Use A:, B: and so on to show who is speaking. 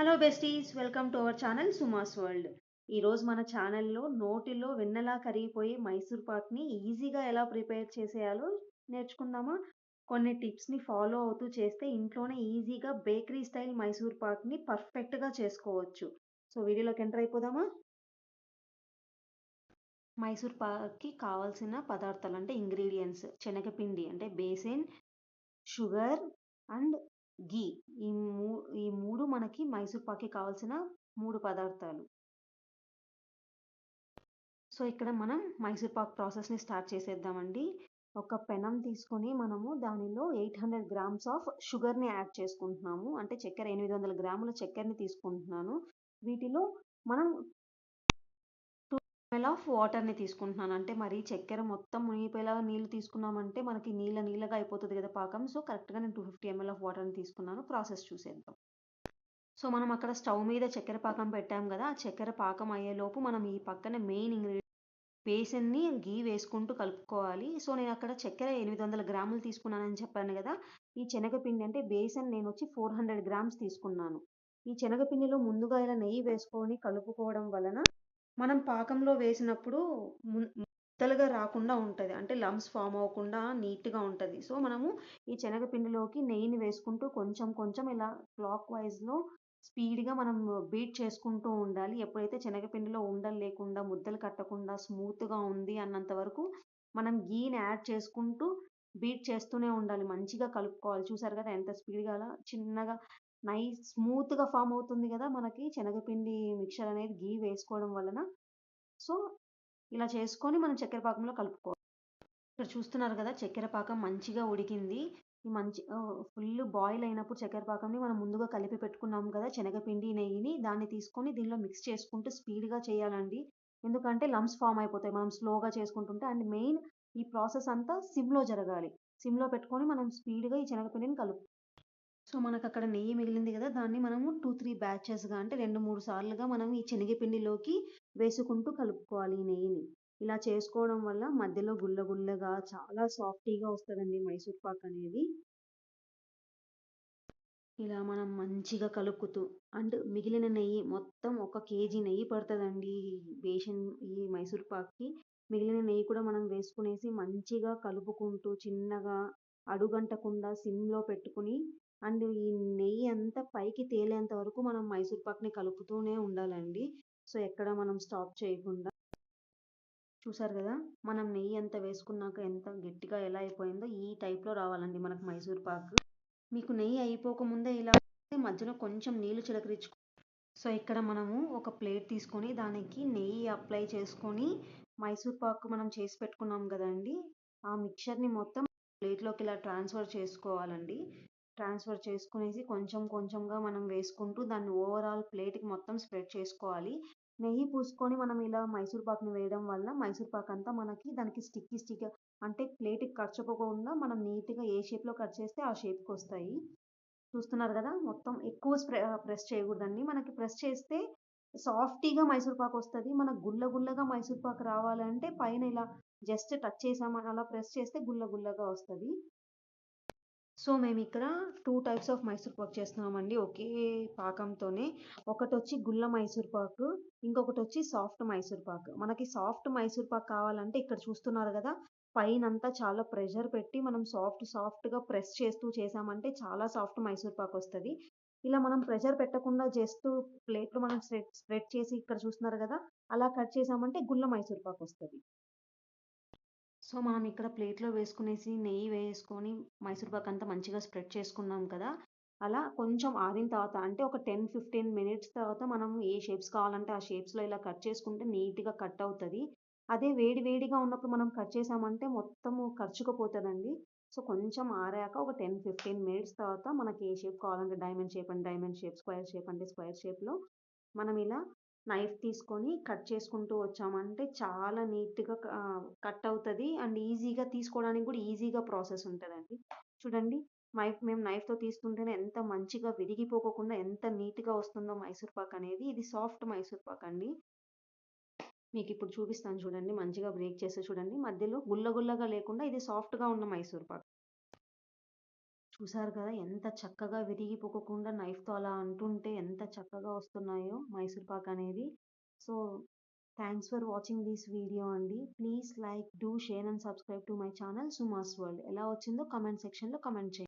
A: Hello besties welcome to our channel Suma's world ఈరోజు మన ఛానల్లో నోటిలో వెన్నెలా కరిగిపోయే మైసూర్ పాక్ని ఈజీగా ఎలా ప్రిపేర్ చేసేయాలో నేర్చుకుందామా? కొన్ని టిప్స్ని ఫాలో అవుతూ చేస్తే ఇంట్లోనే ఈజీగా బేకరీ స్టైల్ మైసూర్ పాక్ని పర్ఫెక్ట్గా చేసుకోవచ్చు. సో వీడియోలోకి ఎంటర్ అయిపోదామా? మైసూర్ పాక్కి కావాల్సిన పదార్థాలు అంటే ఇంగ్రీడియంట్స్ శనగపిండి అంటే బేసిన్ షుగర్ అండ్ ఘీ. ఈ మూ ఈ మూడు మనకి మైసూర్ పాక్కి కావాల్సిన మూడు పదార్థాలు. సో ఇక్కడ మనం మైసూర్ పాక్ ప్రాసెస్ని స్టార్ట్ చేసేద్దామండి. ఒక పెనం తీసుకొని మనము దానిలో ఎయిట్ హండ్రెడ్ గ్రామ్స్ ఆఫ్ షుగర్ని యాడ్ చేసుకుంటున్నాము. అంటే చక్కెర ఎనిమిది వందల గ్రాముల చక్కెరని తీసుకుంటున్నాను. వీటిలో మనం స్మెల్ ఆఫ్ వాటర్ని తీసుకుంటున్నాను. అంటే మరి చక్కెర మొత్తం మునిగిపోయేలాగా నీళ్ళు తీసుకున్నామంటే మనకి నీళ్ళ నీళ్ళగా అయిపోతుంది కదా పాకం. సో కరెక్ట్గా నేను టూ ఫిఫ్టీ ఎంఎల్ ఆఫ్ వాటర్ని తీసుకున్నాను. ప్రాసెస్ చూసేద్దాం. సో మనం అక్కడ స్టవ్ మీద చక్కెర పాకం పెట్టాం కదా ఆ చక్కెర పాకం అయ్యేలోపు మనం ఈ పక్కన మెయిన్ ఇంగ్రీడియంట్ బేసన్ని గీ వేసుకుంటూ కలుపుకోవాలి. సో నేను అక్కడ చక్కెర ఎనిమిది వందల గ్రాములు తీసుకున్నానని చెప్పాను కదా ఈ శనగపిండి అంటే బేసన్ నేను వచ్చి ఫోర్ హండ్రెడ్ గ్రామ్స్ తీసుకున్నాను. ఈ శనగపిండిలో ముందుగా ఇలా నెయ్యి వేసుకొని కలుపుకోవడం వలన మనం పాకంలో వేసినప్పుడు ముద్దలుగా రాకుండా ఉంటుంది. అంటే లమ్స్ ఫామ్ అవ్వకుండా నీట్గా ఉంటుంది. సో మనము ఈ శనగపిండిలోకి నెయ్యిని వేసుకుంటూ కొంచెం కొంచెం ఇలా క్లాక్ వైజ్లో స్పీడ్గా మనం బీట్ చేసుకుంటూ ఉండాలి. ఎప్పుడైతే శనగపిండిలో ఉండలు లేకుండా ముద్దలు కట్టకుండా స్మూత్గా ఉంది అన్నంత వరకు మనం గీని యాడ్ చేసుకుంటూ బీట్ చేస్తూనే ఉండాలి. మంచిగా కలుపుకోవాలి. చూసారు కదా ఎంత స్పీడ్గా అలా చిన్నగా నైస్ స్మూత్గా ఫామ్ అవుతుంది కదా మనకి. శనగపిండి మిక్చర్ అనేది గీ వేసుకోవడం వలన. సో ఇలా చేసుకొని మనం చక్కెర పాకంలో కలుపుకోవాలి ఇక్కడ చూస్తున్నారు కదా చక్కెర పాకం మంచిగా ఉడికింది. ఈ మంచి ఫుల్ బాయిల్ అయినప్పుడు చక్కెర పాకంని మనం ముందుగా కలిపి పెట్టుకున్నాం కదా శనగపిండి నెయ్యిని దాన్ని తీసుకొని దీనిలో మిక్స్ చేసుకుంటూ స్పీడ్గా చేయాలండి. ఎందుకంటే లమ్స్ ఫామ్ అయిపోతాయి. మనం స్లోగా చేసుకుంటుంటే అండ్ మెయిన్ ఈ ప్రాసెస్ అంతా సిమ్లో జరగాలి. సిమ్లో పెట్టుకొని మనం స్పీడ్గా ఈ శనగపిండిని కలుపు సో మనకు అక్కడ నెయ్యి మిగిలింది కదా దాన్ని మనము టూ త్రీ బ్యాచెస్గా అంటే రెండు మూడు సార్లుగా మనం ఈ శనగపిండిలోకి వేసుకుంటూ కలుపుకోవాలి ఈ నెయ్యిని. ఇలా చేసుకోవడం వల్ల మధ్యలో గుల్ల గుల్లగా చాలా సాఫ్టీగా వస్తుందండి మైసూర్ పాక్ అనేది. ఇలా మనం మంచిగా కలుపుతూ అండ్ మిగిలిన నెయ్యి మొత్తం ఒక కేజీ నెయ్యి పడుతుందండి బేషన్ ఈ మైసూర్ పాక్కి. మిగిలిన నెయ్యి కూడా మనం వేసుకునేసి మంచిగా కలుపుకుంటూ చిన్నగా అడుగంటకుండా సిమ్లో పెట్టుకుని అండ్ ఈ నెయ్యి అంతా పైకి తేలేంత వరకు మనం మైసూర్ పాక్ని కలుపుతూనే ఉండాలండి. సో ఎక్కడ మనం స్టాప్ చేయకుండా. చూసారు కదా? మనం నెయ్యి ఎంత వేసుకున్నాక ఎంత గట్టిగా ఎలా అయిపోయిందో ఈ టైప్లో రావాలండి మనకు మైసూర్ పాక్. మీకు నెయ్యి అయిపోకముందే ఇలా మధ్యలో కొంచెం నీళ్ళు చిలకరించుకో. సో ఇక్కడ మనము ఒక ప్లేట్ తీసుకొని దానికి నెయ్యి అప్లై చేసుకొని మైసూర్ పాక్ మనం చేసి పెట్టుకున్నాం కదండి. ఆ మిక్చర్ని మొత్తం ప్లేట్లోకి ఇలా ట్రాన్స్ఫర్ చేసుకోవాలండి. ట్రాన్స్ఫర్ చేసుకునేసి కొంచెం కొంచెంగా మనం వేసుకుంటూ దాన్ని ఓవరాల్ ప్లేట్కి మొత్తం స్ప్రెడ్ చేసుకోవాలి. నెయ్యి పూసుకొని మనం ఇలా మైసూర్ పాక్ని వేయడం వల్ల మైసూర్ పాక్ అంతా మనకి దానికి స్టిక్కి స్టిక్ అంటే ప్లేట్కి ఖర్చుకోకుండా మనం నీట్గా ఏ షేప్లో కట్ చేస్తే ఆ షేప్కి వస్తాయి. చూస్తున్నారు కదా మొత్తం ఎక్కువ ప్రెస్ చేయకూడదండి. మనకి ప్రెస్ చేస్తే సాఫ్టీగా మైసూర్ పాక్ వస్తుంది. మనకు గుల్ల గుల్లగా మైసూర్ పాక్ రావాలంటే పైన ఇలా జస్ట్ టచ్ చేసామని అలా ప్రెస్ చేస్తే గుల్ల గుల్లగా వస్తుంది. సో మేము ఇక్కడ two types of Mysore pak చేస్తున్నామండి. ఒకే పాకంతోనే. ఒకటి వచ్చి గుల్ల మైసూర్ పాక్ ఇంకొకటి వచ్చి సాఫ్ట్ మైసూర్ పాక్. మనకి సాఫ్ట్ మైసూర్ పాక్ కావాలంటే ఇక్కడ చూస్తున్నారు కదా పైన అంతా చాలా ప్రెషర్ పెట్టి మనం సాఫ్ట్ సాఫ్ట్గా ప్రెస్ చేస్తూ చేసామంటే చాలా సాఫ్ట్ మైసూర్ పాక్ వస్తుంది. ఇలా మనం ప్రెషర్ పెట్టకుండా జస్ట్ ప్లేట్లో మనం స్ప్రెడ్ స్ప్రెడ్ చేసి ఇక్కడ చూస్తున్నారు కదా అలా కట్ చేసామంటే గుల్ల మైసూర్ పాక్ వస్తుంది. సో మనం ఇక్కడ ప్లేట్లో వేసుకునేసి నెయ్యి వేసుకొని మైసూర్ పాక్ అంతా మంచిగా స్ప్రెడ్ చేసుకున్నాం కదా. అలా కొంచెం ఆరిన తర్వాత అంటే ఒక టెన్ ఫిఫ్టీన్ మినిట్స్ తర్వాత మనం ఏ షేప్స్ కావాలంటే ఆ షేప్స్లో ఇలా కట్ చేసుకుంటే నీట్గా కట్ అవుతుంది. అదే వేడి వేడిగా ఉన్నప్పుడు మనం కట్ చేసామంటే మొత్తము ఖర్చుకుపోతుందండి సో కొంచెం ఆరాక ఒక టెన్ ఫిఫ్టీన్ మినిట్స్ తర్వాత మనకి ఏ షేప్ కావాలంటే diamond shape and diamond shape square shape అంటే స్క్వేర్ షేప్లో మనం ఇలా నైఫ్ తీసుకొని కట్ చేసుకుంటూ వచ్చామంటే చాలా నీట్గా కట్ అవుతుంది. అండ్ ఈజీగా తీసుకోవడానికి కూడా ఈజీగా ప్రాసెస్ ఉంటుందండి. చూడండి నైఫ్ మేము నైఫ్తో తీస్తుంటేనే ఎంత మంచిగా విరిగిపోకుండా ఎంత నీట్గా వస్తుందో మైసూర్ పాక్ అనేది. ఇది సాఫ్ట్ మైసూర్ పాక్ అండి. మీకు ఇప్పుడు చూపిస్తాను చూడండి మంచిగా బ్రేక్ చేస్తే చూడండి. మధ్యలో గుల్ల గుల్లగా లేకుండా ఇది సాఫ్ట్గా ఉన్న మైసూర్ పాక్. చూసారు కదా! ఎంత చక్కగా విరిగిపోకుండా నైఫ్తో అలా అంటుంటే ఎంత చక్కగా వస్తున్నాయో మైసూర్ పాక్ అనేది. So thanks for watching this video అండి. Please like do share and subscribe to my channel Suma's world. ఎలా వచ్చిందో కమెంట్ సెక్షన్లో కమెంట్ చేయండి.